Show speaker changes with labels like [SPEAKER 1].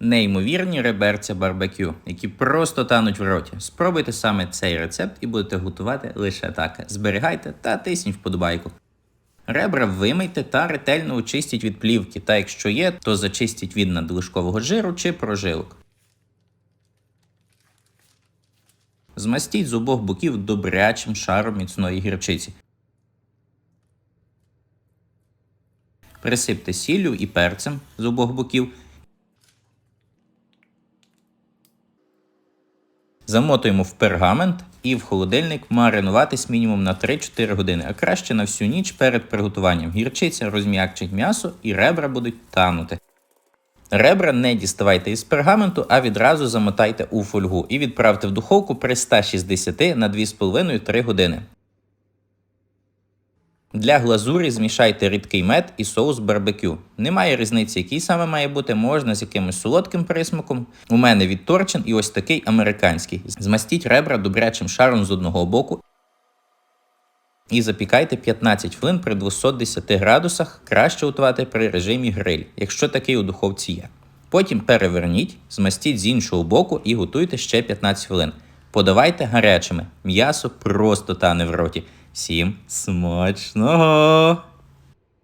[SPEAKER 1] Неймовірні реберця барбекю, які просто тануть в роті. Спробуйте саме цей рецепт і будете готувати лише так. Зберігайте та тисніть вподобайку. Ребра вимийте та ретельно очистіть від плівки, та якщо є, то зачистіть від надлишкового жиру чи прожилок. Змастіть з обох боків добрячим шаром міцної гірчиці. Присипте сіллю і перцем з обох боків. Замотуємо в пергамент і в холодильник маринуватись мінімум на 3-4 години, а краще на всю ніч перед приготуванням. Гірчиця розм'якчить м'ясо і ребра будуть танути. Ребра не діставайте із пергаменту, а відразу замотайте у фольгу і відправте в духовку при 160 на 2,5-3 години. Для глазурі змішайте рідкий мед і соус барбекю. Немає різниці, який саме має бути, можна з якимось солодким присмаком. У мене від торчин і ось такий американський. Змастіть ребра добрячим шаром з одного боку і запікайте 15 хвилин при 210 градусах, краще готувати при режимі гриль, якщо такий у духовці є. Потім переверніть, змастіть з іншого боку і готуйте ще 15 хвилин. Подавайте гарячими. М'ясо просто тане в роті. Всім смачного!